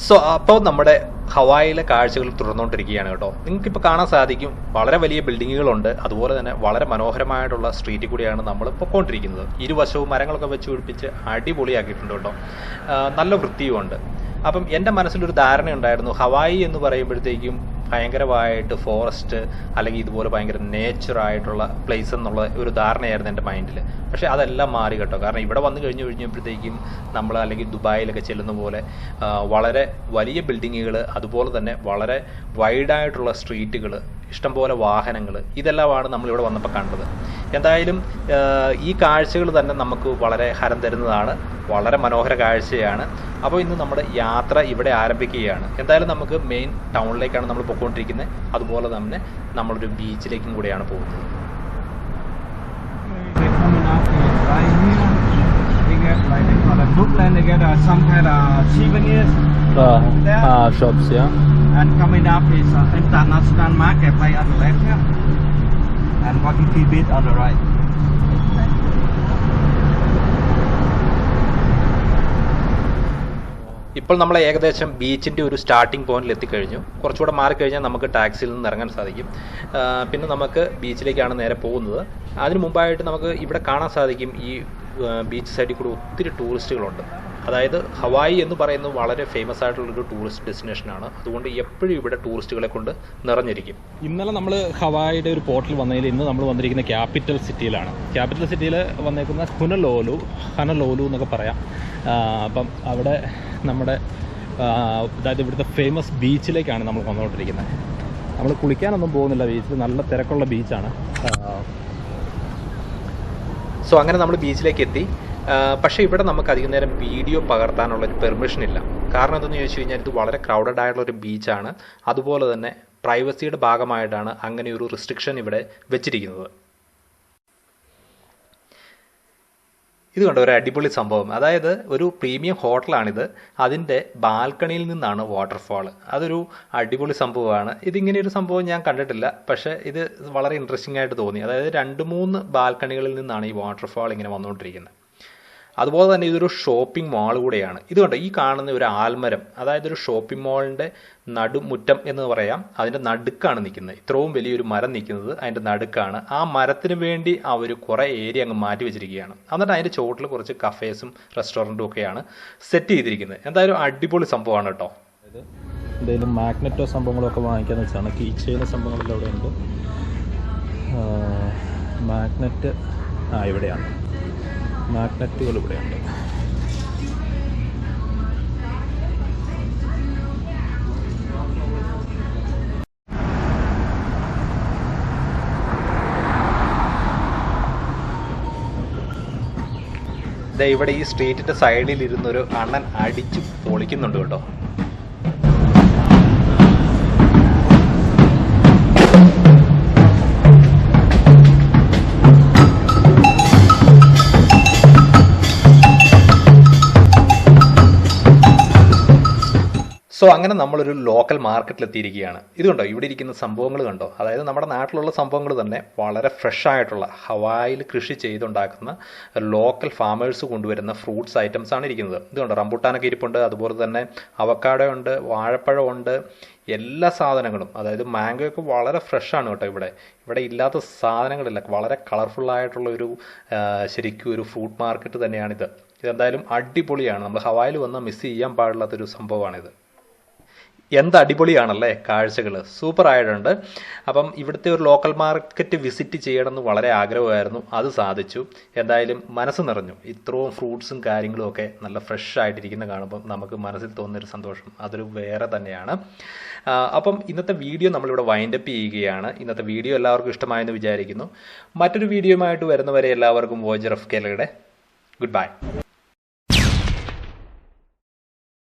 So അപ്പോൾ നമ്മുടെ ഹവായിലെ കാഴ്ചകൾ തുടർന്നുകൊണ്ടിരിക്കുകയാണ് കേട്ടോ. നിങ്ങൾക്കിപ്പോൾ കാണാൻ സാധിക്കും വളരെ വലിയ ബിൽഡിങ്ങുകളുണ്ട്. അതുപോലെ തന്നെ വളരെ മനോഹരമായിട്ടുള്ള സ്ട്രീറ്റിൽ കൂടിയാണ് നമ്മൾ പൊക്കോണ്ടിരിക്കുന്നത് ഇരുവശവും മരങ്ങളൊക്കെ വെച്ച് പിടിപ്പിച്ച് അടിപൊളിയാക്കിയിട്ടുണ്ട് കേട്ടോ. നല്ല വൃത്തിയുമുണ്ട്. അപ്പം എന്റെ മനസ്സിലൊരു ധാരണ ഉണ്ടായിരുന്നു ഹവായി എന്ന് പറയുമ്പോഴത്തേക്കും ഭയങ്കരമായിട്ട് ഫോറസ്റ്റ് അല്ലെങ്കിൽ ഇതുപോലെ ഭയങ്കര നേച്ചർ ആയിട്ടുള്ള പ്ലേസ് എന്നുള്ള ഒരു ധാരണയായിരുന്നു എന്റെ മൈൻഡിൽ പക്ഷേ അതെല്ലാം മാറി കേട്ടോ. കാരണം ഇവിടെ വന്നു കഴിഞ്ഞു കഴിഞ്ഞപ്പോഴത്തേക്കും നമ്മൾ അല്ലെങ്കിൽ ദുബായിലൊക്കെ ചെല്ലുന്ന പോലെ വളരെ വലിയ ബിൽഡിങ്ങുകൾ അതുപോലെ തന്നെ വളരെ വൈഡായിട്ടുള്ള സ്ട്രീറ്റുകൾ ഇഷ്ടംപോലെ വാഹനങ്ങൾ ഇതെല്ലാമാണ് നമ്മളിവിടെ വന്നപ്പോൾ കണ്ടത്. എന്തായാലും ഈ കാഴ്ചകൾ തന്നെ നമുക്ക് വളരെ ഹരം തരുന്നതാണ് വളരെ മനോഹര കാഴ്ചയാണ്. അപ്പോൾ ഇന്ന് നമ്മുടെ യാത്ര ഇവിടെ ആരംഭിക്കുകയാണ്. എന്തായാലും നമുക്ക് മെയിൻ ടൗണിലേക്കാണ് നമ്മൾ പോയിക്കൊണ്ടിരിക്കുന്നത് അതുപോലെ തന്നെ നമ്മളൊരു ബീച്ചിലേക്കും കൂടെയാണ് പോകുന്നത് here. They get uh, some kind of souvenirs. uh, shops, yeah. And coming up is uh, international market right on the left here. And walking bit on the right. ഇപ്പോൾ നമ്മൾ ഏകദേശം ബീച്ചിന്റെ ഒരു സ്റ്റാർട്ടിംഗ് പോയിന്റിൽ എത്തിക്കഴിഞ്ഞു. കുറച്ചുകൂടെ മാറിക്കഴിഞ്ഞാൽ നമുക്ക് ടാക്സിയിൽ നിന്ന് ഇറങ്ങാൻ സാധിക്കും. പിന്നെ നമുക്ക് ബീച്ചിലേക്കാണ് നേരെ പോകുന്നത്. അതിന് മുമ്പായിട്ട് നമുക്ക് ഇവിടെ കാണാൻ സാധിക്കും ഈ ബീച്ച് സൈഡിൽ കൂടെ ഒത്തിരി ടൂറിസ്റ്റുകളുണ്ട് അതായത് ഹവായി എന്ന് പറയുന്നത് വളരെ ഫേമസ് ആയിട്ടുള്ളൊരു ടൂറിസ്റ്റ് ഡെസ്റ്റിനേഷനാണ് അതുകൊണ്ട് എപ്പോഴും ഇവിടെ ടൂറിസ്റ്റുകളെ കൊണ്ട് നിറഞ്ഞിരിക്കും. ഇന്നലെ നമ്മൾ ഹവായിയുടെ ഒരു പോർട്ടിൽ വന്നതിൽ ഇന്ന് നമ്മൾ വന്നിരിക്കുന്ന ക്യാപിറ്റൽ സിറ്റിയിലാണ് ക്യാപിറ്റൽ സിറ്റിയിൽ വന്നേക്കുന്ന ഹുനലോലു ഹനലോലു എന്നൊക്കെ പറയാം. അപ്പം അവിടെ നമ്മുടെ അതായത് ഇവിടുത്തെ ഫേമസ് ബീച്ചിലേക്കാണ് നമ്മൾ വന്നുകൊണ്ടിരിക്കുന്നത്. നമ്മൾ കുളിക്കാനൊന്നും പോകുന്നില്ല ബീച്ചിൽ നല്ല തിരക്കുള്ള ബീച്ചാണ് സോ അങ്ങനെ നമ്മൾ ബീച്ചിലേക്ക് എത്തി. പക്ഷേ ഇവിടെ നമുക്ക് അധികം നേരം വീഡിയോ പകർത്താനുള്ള ഒരു പെർമിഷൻ ഇല്ല. കാരണം എന്തെന്ന് ചോദിച്ചു കഴിഞ്ഞാൽ ഇത് വളരെ ക്രൗഡഡ് ആയിട്ടുള്ള ഒരു ബീച്ചാണ് അതുപോലെ തന്നെ പ്രൈവസിയുടെ ഭാഗമായിട്ടാണ് അങ്ങനെ ഒരു റിസ്ട്രിക്ഷൻ ഇവിടെ വെച്ചിരിക്കുന്നത്. ഇത് കണ്ട ഒരു അടിപൊളി സംഭവം. അതായത് ഒരു പ്രീമിയം ഹോട്ടലാണിത്. അതിന്റെ ബാൽക്കണിയിൽ നിന്നാണ് വാട്ടർഫാൾ അതൊരു അടിപൊളി സംഭവമാണ്. ഇതിങ്ങനെ ഒരു സംഭവം ഞാൻ കണ്ടിട്ടില്ല. പക്ഷേ ഇത് വളരെ ഇൻട്രസ്റ്റിംഗ് ആയിട്ട് തോന്നി. അതായത് രണ്ട് മൂന്ന് ബാൽക്കണികളിൽ നിന്നാണ് ഈ വാട്ടർഫാൾ ഇങ്ങനെ വന്നുകൊണ്ടിരിക്കുന്നത്. അതുപോലെ തന്നെ ഇതൊരു ഷോപ്പിംഗ് മാൾ കൂടെയാണ്. ഇതുകൊണ്ട് കണ്ടോ ഈ കാണുന്ന ഒരു ആൽമരം അതായത് ഒരു ഷോപ്പിംഗ് മാളിന്റെ നടുമുറ്റം എന്ന് പറയാം അതിന്റെ നടുക്കാണ് നിൽക്കുന്നത്. ഇത്രയും വലിയൊരു മരം നിൽക്കുന്നത് അതിന്റെ നടുക്കാണ്. ആ മരത്തിന് വേണ്ടി അവർ കുറേ ഏരിയ അങ്ങ് മാറ്റി വെച്ചിരിക്കുകയാണ്. എന്നിട്ട് അതിന്റെ ചുവട്ടിൽ കുറച്ച് കഫേസും റെസ്റ്റോറന്റും ഒക്കെയാണ് സെറ്റ് ചെയ്തിരിക്കുന്നത്. എന്തായാലും അടിപൊളി സംഭവമാണ് കേട്ടോ. എന്തെങ്കിലും മാഗ്നറ്റോ സംഭവങ്ങളൊക്കെ വാങ്ങിക്കാന്ന് വെച്ചാണ്. കീ ചെയിൻ സംഭവങ്ങളെല്ലാം അവിടെ ഉണ്ട്. മാഗ്നറ്റ് ആ ഇവിടെയാണ്. മാഗ്നറ്റുകൾ ഇവിടെയുണ്ട് ഇവിടെ ഈ സ്ട്രീറ്റിന്റെ സൈഡിൽ ഇരുന്നൊരു അണ്ണൻ അടിച്ചു പൊളിക്കുന്നുണ്ട് കേട്ടോ. സോ അങ്ങനെ നമ്മളൊരു ലോക്കൽ മാർക്കറ്റിൽ എത്തിയിരിക്കുകയാണ് ഇതുകൊണ്ടോ കണ്ടോ? ഇവിടെ ഇരിക്കുന്ന സംഭവങ്ങൾ കണ്ടോ? അതായത് നമ്മുടെ നാട്ടിലുള്ള സംഭവങ്ങൾ തന്നെ വളരെ ഫ്രഷ് ആയിട്ടുള്ള ഹവായിൽ കൃഷി ചെയ്തുണ്ടാക്കുന്ന ലോക്കൽ ഫാമേഴ്സ് കൊണ്ടുവരുന്ന ഫ്രൂട്ട്സ് ഐറ്റംസ് ആണ് ഇരിക്കുന്നത്. ഇത് കണ്ടോ? റംബുട്ടാനൊക്കെ ഇരിപ്പുണ്ട്. അതുപോലെ തന്നെ അവക്കാടയുണ്ട് വാഴപ്പഴമുണ്ട് എല്ലാ സാധനങ്ങളും അതായത് മാംഗോയൊക്കെ വളരെ ഫ്രഷാണ് കേട്ടോ ഇവിടെ. ഇവിടെ ഇല്ലാത്ത സാധനങ്ങളില്ല. വളരെ കളർഫുള്ളായിട്ടുള്ള ഒരു ശരിക്കും ഒരു ഫ്രൂട്ട് മാർക്കറ്റ് തന്നെയാണിത്. ഇതെന്തായാലും അടിപൊളിയാണ്. നമ്മൾ ഹവായിൽ വന്നാൽ മിസ് ചെയ്യാൻ പാടില്ലാത്തൊരു സംഭവമാണിത്. എന്ത് അടിപൊളിയാണല്ലേ കാഴ്ചകൾ സൂപ്പർ ആയിട്ടുണ്ട് അപ്പം ഇവിടുത്തെ ഒരു ലോക്കൽ മാർക്കറ്റ് വിസിറ്റ് ചെയ്യണമെന്ന് വളരെ ആഗ്രഹമായിരുന്നു. അത് സാധിച്ചു. എന്തായാലും മനസ്സ് നിറഞ്ഞു. ഇത്രയും ഫ്രൂട്ട്സും കാര്യങ്ങളും ഒക്കെ നല്ല ഫ്രഷ് ആയിട്ടിരിക്കുന്ന കാണുമ്പോൾ നമുക്ക് മനസ്സിൽ തോന്നുന്നൊരു സന്തോഷം. അതൊരു വേറെ തന്നെയാണ്. അപ്പം ഇന്നത്തെ വീഡിയോ നമ്മളിവിടെ വൈൻഡപ്പ് ചെയ്യുകയാണ്. ഇന്നത്തെ വീഡിയോ എല്ലാവർക്കും ഇഷ്ടമായെന്ന് വിചാരിക്കുന്നു. മറ്റൊരു വീഡിയോയുമായിട്ട് വരുന്നവരെ എല്ലാവർക്കും വോജർ ഓഫ് കേരളയുടെ ഗുഡ് ബൈ